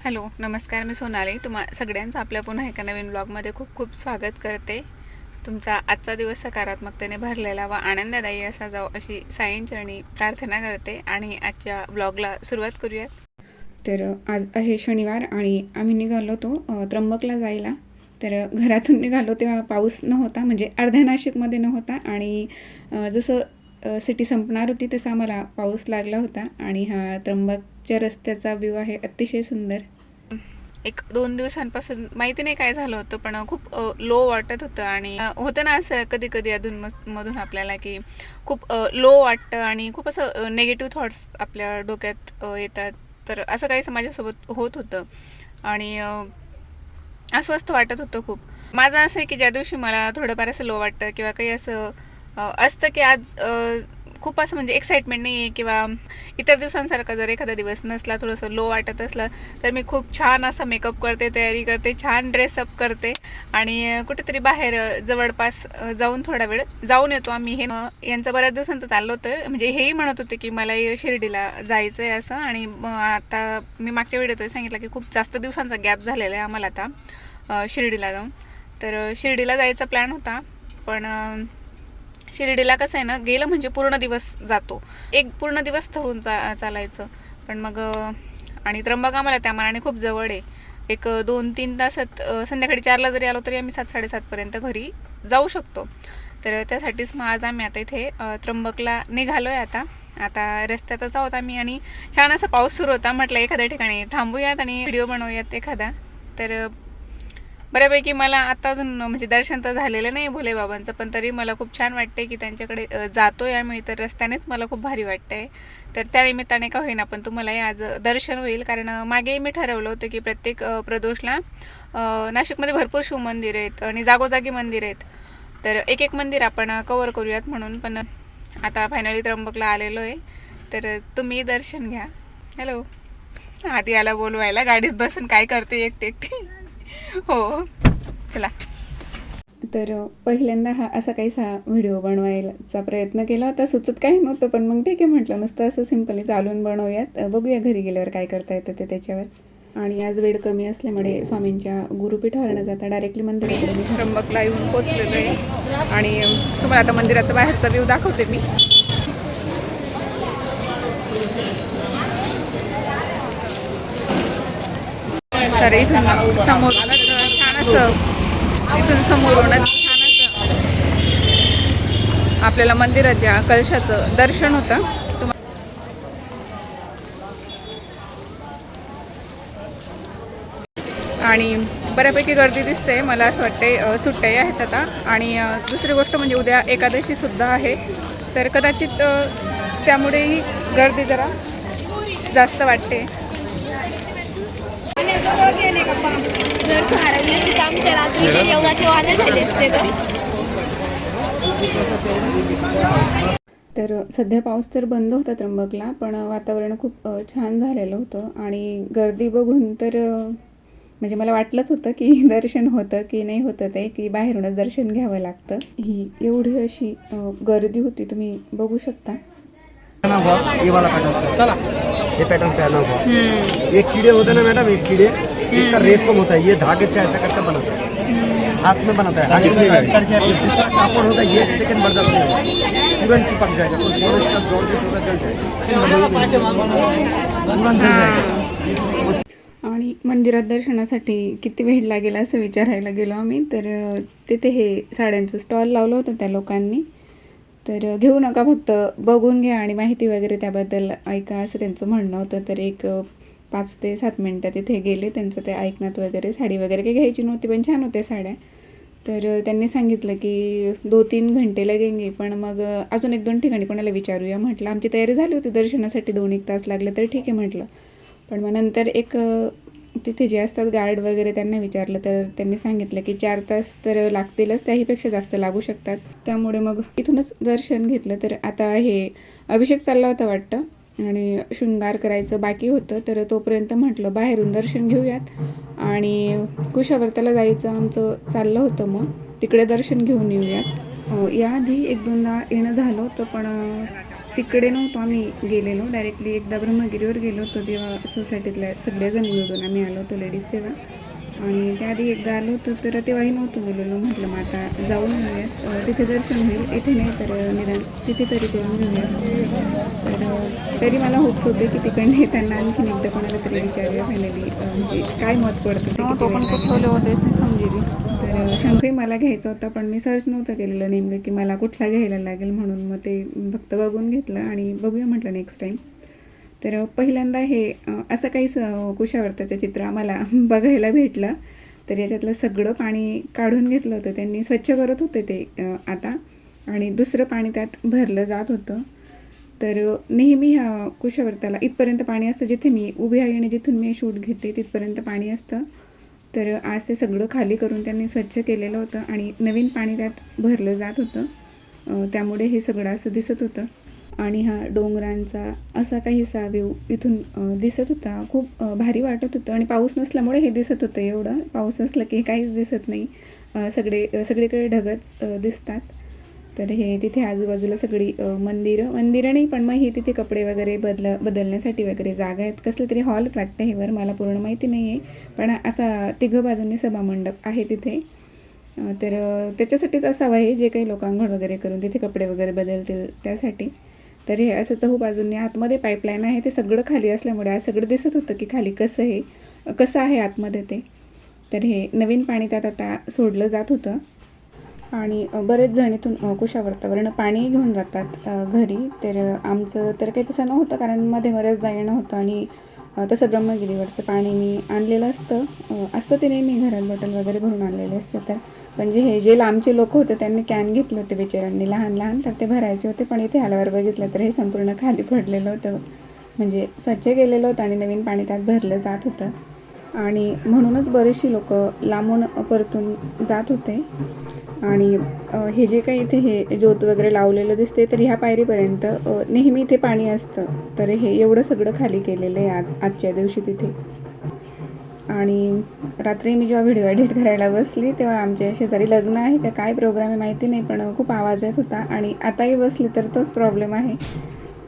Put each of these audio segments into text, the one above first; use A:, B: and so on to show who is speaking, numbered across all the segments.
A: Hello नमस्कार मी सोनाली. तुम्हा सगळ्यांचं आपल्या पुन्हा एका नवीन ब्लॉगमध्ये खूप खूप स्वागत करते. तुमचा आजचा दिवस सकारात्मकतेने भरलेला व आनंददायी असा जाऊ अशी सायंचरणी प्रार्थना करते आणि आजच्या ब्लॉगला सुरुवात करूयात. तर आज आहे शनिवार आणि आम्ही निघालो तो त्र्यंबकला जायला. तर घरातून निघालो तेव्हा पाऊस नव्हता म्हणजे अर्ध्या नाशिकमध्ये नव्हता आणि जसं सिटी संपणार होती तसा आम्हाला पाऊस लागला होता आणि हा त्र्यंबक त्र्यंबकच्या रस्त्याचा व्ह्यू आहे अतिशय सुंदर. एक दोन दिवसांपासून माहिती नाही काय झालं होतं पण खूप लो वाटत होतं आणि होतं ना असं कधी कधी अधून मधून आपल्याला की खूप लो वाटतं आणि खूप असं नेगेटिव्ह थॉट्स आपल्या डोक्यात येतात. तर असं काही माझ्यासोबत होत होतं आणि अस्वस्थ वाटत होतं खूप. माझं असं आहे की ज्या दिवशी मला थोडंफार असं लो वाटतं किंवा काही असं असतं की आज खूप असं म्हणजे एक्साइटमेंट नाही आहे किंवा इतर दिवसांसारखा जर एखादा दिवस नसला थोडंसं लो वाटत असलं तर मी खूप छान असा मेकअप करते तयारी करते छान ड्रेसअप करते आणि कुठेतरी बाहेर जवळपास जाऊन थोडा वेळ जाऊन येतो आम्ही. हे यांचं बऱ्याच दिवसांचं चाललं होतं. म्हणजे हेही म्हणत होते की मलाही शिर्डीला जायचं आहे असं आणि मग आता मी मागच्या व्हिडिओत सांगितलं की खूप जास्त दिवसांचा गॅप झालेला आहे आम्हाला आता शिर्डीला जाऊन. तर शिर्डीला जायचा प्लॅन होता. पण शिर्डीला कसं आहे ना गेलं म्हणजे पूर्ण दिवस जातो. एक पूर्ण दिवस धरून चा चालायचं. पण मग आणि त्र्यंबक आम्हाला त्या मनाने खूप जवळ आहे. एक दोन तीन तासात संध्याकाळी चारला जरी आलो तरी आम्ही सात साडेसातपर्यंत घरी जाऊ शकतो. तर त्यासाठीच मग आज आम्ही आता इथे त्र्यंबकला निघालो आहे आता. आता रस्त्यातच आहोत आम्ही आणि छान असा पाऊस सुरू होता. म्हटलं एखाद्या ठिकाणी थांबूयात आणि व्हिडिओ बनवूयात एखादा. तर बऱ्यापैकी मला आता अजून म्हणजे दर्शन तर झालेलं नाही भोले बाबांचं पण तरी मला खूप छान वाटते की त्यांच्याकडे जातो या मी तर रस्त्यानेच मला खूप भारी वाटतंय. तर त्या निमित्ताने का होईना पण तुम्हालाही आज दर्शन होईल कारण मागेही मी ठरवलं होतं की प्रत्येक प्रदोषला नाशिकमध्ये भरपूर शिवमंदिर आहेत आणि जागोजागी मंदिर आहेत. तर एक एक मंदिर आपण कवर करूयात म्हणून पण आता फायनली त्र्यंबकला आलेलो आहे. तर तुम्ही दर्शन घ्या. हॅलो आधी आला बोलवायला गाडीत बसून काय करते एकटी एकटी? हो. चला. तर पहिल्यांदा हा असा काहीसा व्हिडिओ बनवायचा प्रयत्न केला होता. सुचत काही नव्हतं पण मग ठीक आहे म्हटलं नुसतं असं सिम्पली चालून बनवूयात. बघूया घरी गेल्यावर काय करता येतं ते त्याच्यावर. आणि आज वेळ कमी असल्यामुळे स्वामींच्या गुरुपीठावर न जाता डायरेक्टली मंदिराकडे. मी त्र्यंबकला येऊन पोचलेलो आहे. आणि तुम्हाला आता मंदिराचा बाहेरचा व्ह्यू दाखवते मी. तर इथून समोरूनच छान असं इथून समोरूनच छान असं आपल्याला मंदिराच्या कलशाचं दर्शन होतं. आणि बऱ्यापैकी गर्दी दिसते मला असं वाटते सुट्ट्याही आहेत आता. आणि दुसरी गोष्ट म्हणजे उद्या एकादशीसुद्धा आहे. तर कदाचित त्यामुळेही गर्दी जरा जास्त वाटते.
B: जर तू हरवली असती तर आमच्या रात्रीच्या जेवणाचे वाहने झाले असते ग
A: तर सध्या पाऊस तर बंद होता त्र्यंबकला पण वातावरण खूप छान झालेलं होतं आणि गर्दी बघून तर म्हणजे मला वाटलंच होतं की दर्शन होतं की नाही होतं ते की बाहेरूनच दर्शन घ्यावं लागतं. ही एवढी अशी गर्दी होती तुम्ही बघू शकता.
C: हुआ ये वाला पैटर्न चला। ये पैटर्न पहना हुआ ये कीड़े होते हैं ना मैडम ये कीड़े इसका रेशम होता है। ये धागे से ऐसा करके बनाता है। हाथ में बनाता है। दूसरा कापड़ होता है ये एक सेकंड बर्दाश्त नहीं होगा तुरंत चिपक जाएगा कोई पॉलिस्टर जॉर्जेट होगा जल जाएगा। तुरंत जल जाएगा।
A: आणि मंदिरात दर्शनासाठी किती वेळ लागेल असं विचारायला गेलो आम्ही तर अ, तिथे हे साड्यांचं स्टॉल लावलं होतं त्या लोकांनी. तर घेऊ नका फक्त बघून घ्या आणि माहिती वगैरे त्याबद्दल ऐका असं त्यांचं म्हणणं होतं. तर एक पाच ते सात मिनटं तिथे गेले. त्यांचं ते ऐकण्यात वगैरे साडी वगैरे काही घ्यायची नव्हती पण छान होत्या साड्या. तर त्यांनी सांगितलं की दो तीन घंटे लगेंगे पण मग अजून एक दोन ठिकाणी कोणाला विचारूया. म्हटलं आमची तयारी झाली होती दर्शनासाठी दोन एक तास लागले तर ठीक आहे म्हटलं. पण मग नंतर एक तिथे जे असतात गार्ड वगैरे त्यांना विचारलं तर त्यांनी सांगितलं की चार तास तर लागतीलच त्याहीपेक्षा जास्त लागू शकतात. त्यामुळे मग इथूनच दर्शन घेतलं तर आता हे अभिषेक चालला होता वाटतं आणि शृंगार करायचं बाकी होतं तर तोपर्यंत म्हटलं बाहेरून दर्शन घेऊयात. आणि कुशावर्ताला जायचं आमचं चाललं होतं मग तिकडे दर्शन घेऊन येऊयात. याआधी एक दोनदा येणं झालं होतं पण तिकडे नव्हतो आम्ही गेलेलो. डायरेक्टली एकदा ब्रह्मगिरीवर गेलो होतो तेव्हा सोसायटीतल्या सगळ्याजणी मिळून आम्ही आलो होतो लेडीज तेव्हा. आणि त्याआधी एकदा आलो होतो तर तेव्हाही नव्हतो गेलेलो म्हटलं मग आता जाऊन येऊयात अं, तिथे दर्शन होईल इथे नाही तर निदान तिथे तरी करून घेऊयात तर तरी मला होप्स होते की तिकडनं येताना आणखीन एकदा कोणाला तरी विचारूया फायनली म्हणजे काय मत पडतं ते लागेल. तर शंखही मला घ्यायचा होता पण मी सर्च नव्हतं केलेलं नेमकं की मला कुठला घ्यायला लागेल म्हणून मग ते फक्त बघून घेतलं आणि बघूया म्हटलं नेक्स्ट टाईम तर पहिल्यांदा हे असं काही स कुशावर्ताचं चित्र आम्हाला बघायला भेटलं. तर याच्यातलं सगळं पाणी काढून घेतलं होतं. त्यांनी स्वच्छ करत होते ते आता. आणि दुसरं पाणी त्यात भरलं जात होतं. तर नेहमी ह्या कुशावर्ताला इथपर्यंत पाणी असतं जिथे मी उभी आहे आणि जिथून मी शूट घेते तिथपर्यंत पाणी असतं. तर आज ते सगळं खाली करून त्यांनी स्वच्छ केलेलं होतं आणि नवीन पाणी त्यात भरलं जात होतं. त्यामुळे हे सगळं असं दिसत होतं. आणि हा डोंगरांचा असा काहीसा व्ह्यू इथून दिसत होता. खूप भारी वाटत होतं. आणि पाऊस नसल्यामुळे हे दिसत होतं एवढं. पाऊस असलं की काहीच दिसत नाही. सगळे सगळीकडे ढगच दिसतात. तर हे तिथे आजूबाजूला सगळी मंदिरं मंदिरं नाही पण मग हे तिथे कपडे वगैरे बदल बदलण्यासाठी वगैरे जागा आहेत. कसले तरी हॉल वाटतं हे वर मला पूर्ण माहिती नाही आहे पण असा तिघं बाजूंनी सभामंडप आहे तिथे. तर त्याच्यासाठीच असावं हे जे काही लोकांघोळ वगैरे करून तिथे कपडे वगैरे बदलतील त्यासाठी. तर हे असं चहू बाजूंनी आतमध्ये पाईपलाईन आहे ते सगळं खाली असल्यामुळे आज सगळं दिसत होतं की खाली कसं हे कसं आहे आतमध्ये ते. तर हे नवीन पाणी त्यात आता सोडलं जात होतं. आणि बरेच जण इथून अ, कुशावर्तावरनं पाणी घेऊन जातात घरी. तर आमचं तर काही तसं नव्हतं कारण मध्ये बऱ्याचदा येणं होतं आणि तसं ब्रह्मगिरीवरचं पाणी मी आणलेलं असतं. असतं ते नेहमी घरात बॉटल वगैरे भरून आणलेले असते तर पण हे जे लांबचे लोक होते त्यांनी कॅन घेतले होते बिचाऱ्यांनी. लहान लहान तर ते भरायचे होते पण इथे आल्यावर बघितलं तर हे संपूर्ण खाली पडलेलं होतं. म्हणजे स्वच्छ केलेलं होतं आणि नवीन पाणी त्यात भरलं जात होतं. आणि म्हणूनच बरेचशी लोक लांबून परतून जात होते. आणि हे जे काही इथे हे ज्योत वगैरे लावलेलं दिसते तर ह्या पायरीपर्यंत नेहमी इथे पाणी असतं. तर हे एवढं सगळं खाली केलेलं आहे आज आजच्या दिवशी तिथे. आणि रात्री मी जेव्हा व्हिडिओ एडिट करायला बसली तेव्हा आमच्या शेजारी लग्न आहे का काय प्रोग्राम आहे माहिती नाही पण खूप आवाज येत होता आणि आताही बसली तर तोच प्रॉब्लेम आहे.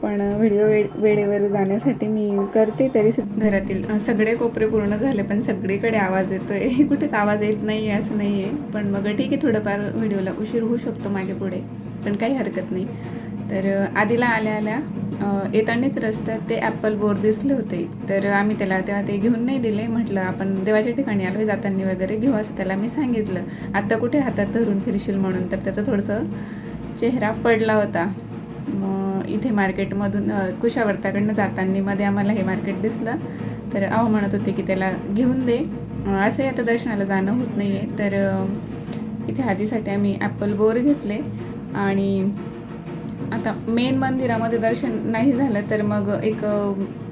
A: पण व्हिडिओ वे वेळेवर जाण्यासाठी मी करते तरी सुद्धा घरातील सगळे कोपरे पूर्ण झाले पण सगळीकडे आवाज येतो आहे कुठेच आवाज येत नाही आहे असं नाही आहे पण मग ठीक आहे थोडंफार व्हिडिओला उशीर होऊ शकतो मागे पुढे पण काही हरकत नाही. तर आधीला आल्या आल्या येतानाच रस्त्यात ते ॲपल बोर दिसले होते. तर आम्ही त्याला तेव्हा ते घेऊन नाही दिले. म्हटलं आपण देवाच्या ठिकाणी आलो जाताना वगैरे घेऊ असं त्याला मी सांगितलं. आत्ता कुठे हातात धरून फिरशील म्हणून? तर त्याचा थोडंसं चेहरा पडला होता. मग इथे मार्केटमधून कुशावर्ताकडनं जाताना मध्ये आम्हाला हे मार्केट दिसलं. तर अहो म्हणत होते की त्याला घेऊन दे. असंही आता दर्शनाला जाणं होत नाही आहे तर इथे आधीसाठी आम्ही ॲपल बोर घेतले. आणि आता मेन मंदिरामध्ये दर्शन नाही झालं तर मग एक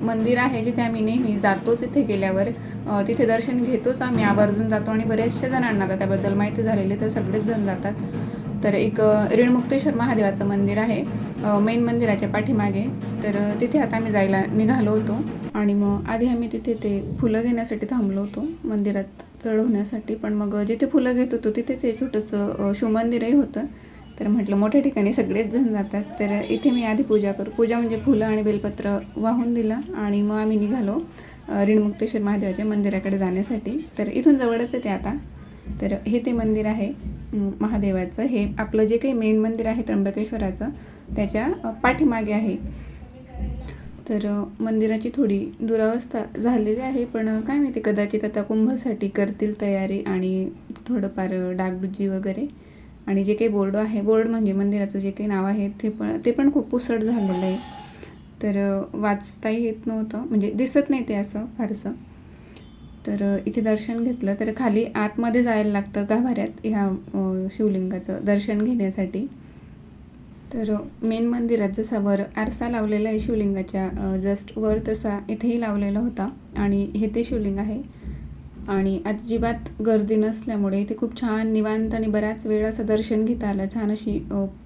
A: मंदिर आहे जिथे आम्ही नेहमी जातोच इथे गेल्यावर. तिथे दर्शन घेतोच आम्ही. आवर्जून जातो आणि बऱ्याचशा जणांना आता त्याबद्दल माहिती झालेली तर सगळेच जण जातात. तर एक ऋणमुक्तेश्वर महादेवाचं मंदिर आहे मेन मंदिराच्या पाठीमागे. तर तिथे आता आम्ही जायला निघालो होतो आणि मग आधी आम्ही तिथे ते फुलं घेण्यासाठी थांबलो होतो मंदिरात चढवण्यासाठी पण मग जिथे फुलं घेत होतो तिथेच हे छोटंसं शिवमंदिरही होतं. तर म्हटलं मोठ्या ठिकाणी सगळेच जण जातात. तर इथे मी आधी पूजा करू पूजा म्हणजे फुलं आणि बेलपत्र वाहून दिलं आणि मग आम्ही निघालो ऋणमुक्तेश्वर महादेवाच्या मंदिराकडे जाण्यासाठी. तर इथून जवळच आहे ते आता. तर हे ते मंदिर आहे महादेवाचं. हे आपलं जे काही मेन मंदिर आहे त्र्यंबकेश्वराचं त्याच्या पाठीमागे आहे. तर मंदिराची थोडी दुरावस्था झालेली आहे पण काय माहिती कदाचित आता कुंभसाठी करतील तयारी आणि थोडंफार डागडुजी वगैरे. आणि जे काही बोर्ड आहे बोर्ड म्हणजे मंदिराचं जे काही नाव आहे ते पण ते पण खूप पुसट झालेलं आहे. तर वाचताही येत नव्हतं. म्हणजे दिसत नाही ते असं फारसं. तर इथे दर्शन घेतलं. तर खाली आतमध्ये जायला लागतं गाभाऱ्यात ह्या शिवलिंगाचं दर्शन घेण्यासाठी. तर मेन मंदिरात जसा वर आरसा लावलेला आहे शिवलिंगाच्या जस्ट वर तसा इथेही लावलेला होता. आणि हे ते शिवलिंग आहे. आणि अजिबात गर्दी नसल्यामुळे इथे खूप छान निवांत आणि बऱ्याच वेळ असं दर्शन घेता आलं. छान अशी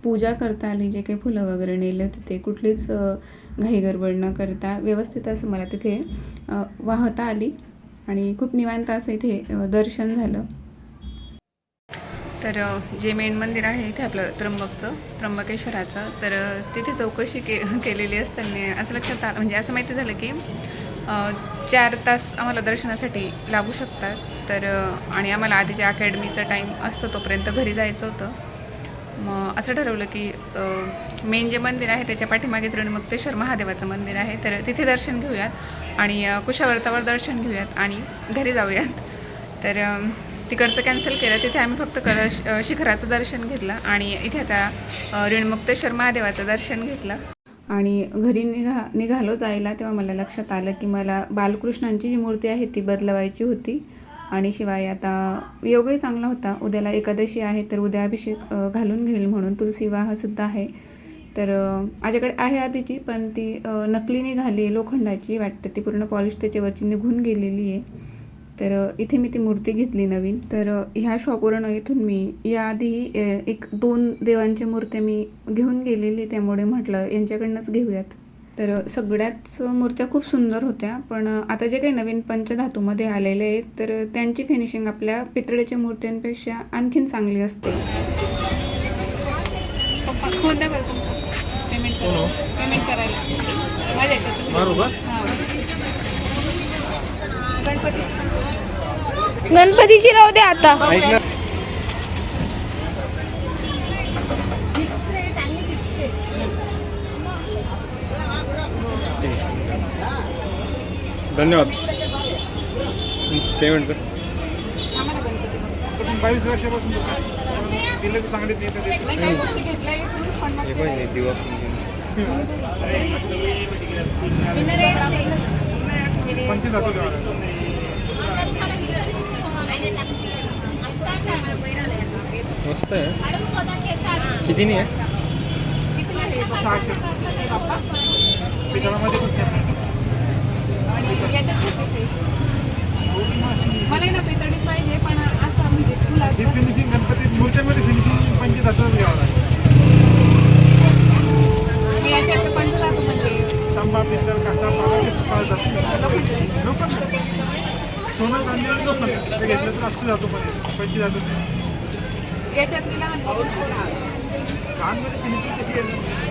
A: पूजा करता आली जे काही फुलं वगैरे नेले होते ते कुठलीच घाईगडबड न करता व्यवस्थित असं मला तिथे वाहता आली आणि खूप निवांत असं इथे दर्शन झालं. तर जे मेन मंदिर आहे इथे आपलं त्र्यंबकचं त्र्यंबकेश्वराचं. तर तिथे चौकशी के केलेली असताना असं लक्षात आलं म्हणजे असं माहिती झालं की चार तास आम्हाला दर्शनासाठी लागू शकतात. तर आणि आम्हाला आधीच्या अकॅडमीचा टाईम असतो तोपर्यंत घरी जायचं होतं. मग असं ठरवलं की मेन जे मंदिर आहे त्याच्या पाठीमागेच रणमुक्तेश्वर महादेवाचं मंदिर आहे. तर तिथे दर्शन घेऊयात आणि कुशावर्तावर दर्शन घेऊयात आणि घरी जाऊयात. तर तिकडचं कॅन्सल केलं. तिथे आम्ही फक्त कलश शिखराचं दर्शन घेतलं आणि इथे आता ऋणमुक्तेश्वर महादेवाचं दर्शन घेतलं. आणि घरी निघा निघालो जायला तेव्हा मला लक्षात आलं की मला बालकृष्णांची जी मूर्ती आहे ती बदलवायची होती. आणि शिवाय आता योगही चांगला होता. उद्याला एकादशी आहे तर उद्या अभिषेक घालून घेईल म्हणून तुलसी विवाहसुद्धा आहे. तर माझ्याकडे आहे आधीची पण ती नकली निघाली लोखंडाची. वाटते ती पूर्ण पॉलिश त्याच्यावरची निघून गेलेली आहे. तर इथे मी ती मूर्ती घेतली नवीन. तर ह्या शॉपवरून इथून मी याआधी एक दोन देवांच्या मूर्त्या मी घेऊन गेलेली त्यामुळे म्हटलं यांच्याकडनंच घेऊयात. तर सगळ्याच मूर्त्या खूप सुंदर होत्या पण आता जे काही नवीन पंचधातूमध्ये आलेले आहेत तर त्यांची फिनिशिंग आपल्या पितळेच्या मूर्त्यांपेक्षा आणखीन चांगली असते. पेमेंट पेमेंट करायला. माझ्या गणपती.
B: गणपतीची राहू दे आता.
D: धन्यवाद. पेमेंट कर. बावीस वर्षापासून दिले तर चांगले देत दिवस पंचवीस मस्त आहे. किती नाही आहे?
A: सहाशे
D: पितळामध्ये पण
A: आणि याच्यात छोटी size. मला ना पितळीच पाहिजे पण असं म्हणजे फुलाचं
D: फिनिशिंग गणपती मूर्त्यामध्ये फिनिशिंग पंचवीस हजार घ्यावं लागेल
A: मी याच्यात पंचधातू म्हणजे
D: तांबा पितळ कसा पाला पाळ जातो लोकल सोनं चांदी लोकल ते घेतलं तर असतं जातो पण पंचवीस जातो
A: याच्यात मी लहान बघून थोडा
D: लहानमध्ये फिनिशिंग कशी आहे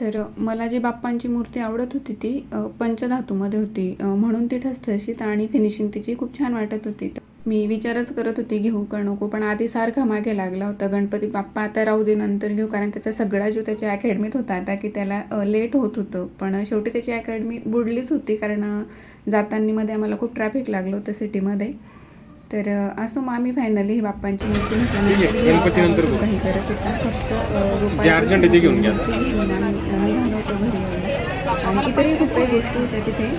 A: तर मला जी बाप्पांची मूर्ती आवडत होती ती पंचधातूमध्ये होती. म्हणून ती ठसठशीत आणि फिनिशिंग तिची खूप छान वाटत होती. मी विचारच करत होती घेऊ का नको? पण आधी सारखा मागे लागला होता. गणपती बाप्पा आता राहू दे नंतर घेऊ. कारण त्याचा सगळा जीव त्याच्या अकॅडमीत होता आता की त्याला लेट होत होतं. पण शेवटी त्याची अकॅडमी बुडलीच होती कारण अ, जातानीमध्ये आम्हाला खूप ट्रॅफिक लागलं होतं सिटीमध्ये तर असो मग आम्ही फायनली ही बाप्पांची मूर्ती. काही करत होता. फक्त
D: घेऊन घ्या.
A: मूर्ती घेऊन निघालो होतो घरी. यायला आणि इतरही खूप काही गोष्टी होत्या तिथे.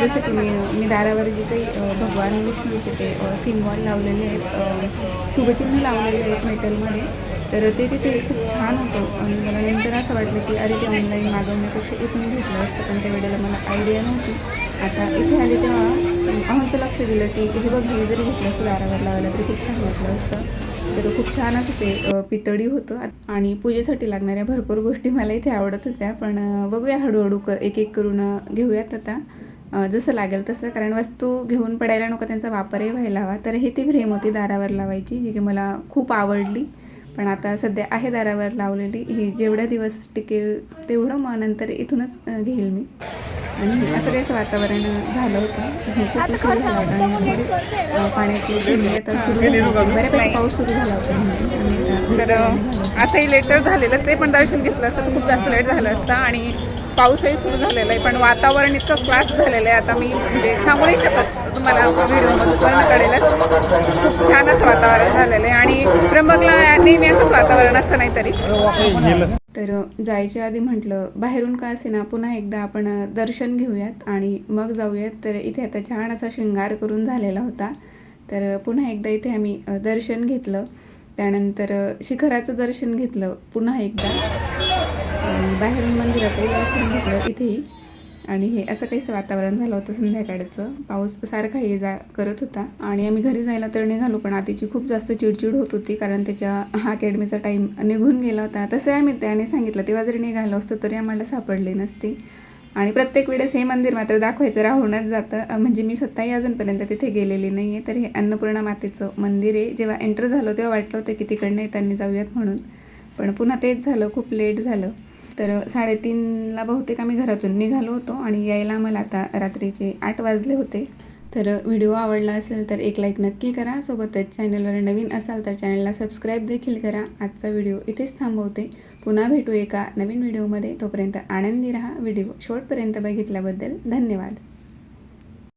A: जसं की मी मी दारावर जे काही भगवान विष्णूचे ते सिम्बॉल लावलेले आहेत शुभचिन्ह लावलेले आहेत मेटलमध्ये तर ते तिथे खूप छान होतं. आणि मला नंतर असं वाटलं की अरे ते ऑनलाईन मागवण्यापेक्षा इथून घेतलं असतं पण त्या वेळेला मला आयडिया नव्हती. आता इथे आली तेव्हा आमचं लक्ष दिलं की हे बघ हे जरी घेतलं असतं दारावर लावायला तरी खूप छान वाटलं असतं. तर खूप छान असं ते पितळी होतं. आणि पूजेसाठी लागणाऱ्या भरपूर गोष्टी मला इथे आवडत होत्या. पण बघूया हळूहळू कर एक एक करून घेऊयात आता. जसं लागेल तसं. कारण वस्तू घेऊन पडायला नको त्यांचा वापरही व्हायला हवा. तर ही ती फ्रेम होती दारावर लावायची जी की मला खूप आवडली. पण आता सध्या आहे दारावर लावलेली. ही जेवढ्या दिवस टिकेल तेवढं मग नंतर इथूनच घेईल मी. आणि असं काहीच वातावरण झालं होतं. खूप उशीर झाला होता. पाण्याची आता सुरू. बऱ्यापैकी पाऊस सुरू झाला होता. निघालो.
E: असंही लेट झालेलं. ते पण दर्शन घेतलं असतं. तर खूप जास्त लेट झालं असतं. आणि पाऊसही सुरू झालेला आहे पण वातावरण इतकं क्लास झालेलं आहे. आता मी म्हणजे सांगू नाही शकत तुम्हाला व्हिडिओमधून कळेलच. खूप छान असं वातावरण झालेलं आहे. आणि त्र्यंबकला नेहमी असंच वातावरण असतं नाहीतरी
A: तर. जायच्या आधी म्हटलं बाहेरून का असे ना पुन्हा एकदा आपण दर्शन घेऊयात आणि मग जाऊयात. तर इथे आता छान असा शृंगार करून झालेला होता. तर पुन्हा एकदा इथे आम्ही दर्शन घेतलं. त्यानंतर शिखराचं दर्शन घेतलं पुन्हा एकदा. बाहेरून मंदिराचंही दर्शन घेतलं इथेही. आणि हे असं काहीसं वातावरण झालं होतं संध्याकाळचं. पाऊस सारखा ये जा करत होता. आणि आम्ही घरी जायला तर निघालो पण आतीची खूप जास्त चिडचिड होत होती कारण त्याच्या अकॅडमीचा टाईम निघून गेला होता. तसं आम्ही त्याने सांगितलं तेव्हा जरी निघालो असतो तरी आम्हाला सापडले नसते. आणि प्रत्येक वेळेस हे मंदिर मात्र दाखवायचं राहूनच जातं. म्हणजे मी स्वतःही अजूनपर्यंत तिथे गेलेली नाही आहे तर हे अन्नपूर्णा मातेचं मंदिर आहे. जेव्हा एंटर झालो तेव्हा वाटलं होतं की तिकडनं येताना जाऊयात म्हणून. पण पुन्हा तेच झालं खूप लेट झालं. तर साडेतीनला बहुतेक आम्ही घरातून निघालो होतो आणि यायला आम्हाला आता रात्रीचे आठ वाजले होते. तर व्हिडिओ आवडला असेल तर एक लाईक नक्की करा. सोबतच चॅनलवर नवीन असाल तर चॅनलला सबस्क्राईब देखील करा. आजचा व्हिडिओ इथेच थांबवते. पुन्हा भेटू एका नवीन व्हिडिओमध्ये. तोपर्यंत आनंदी राहा. व्हिडिओ शेवटपर्यंत बघितल्याबद्दल धन्यवाद.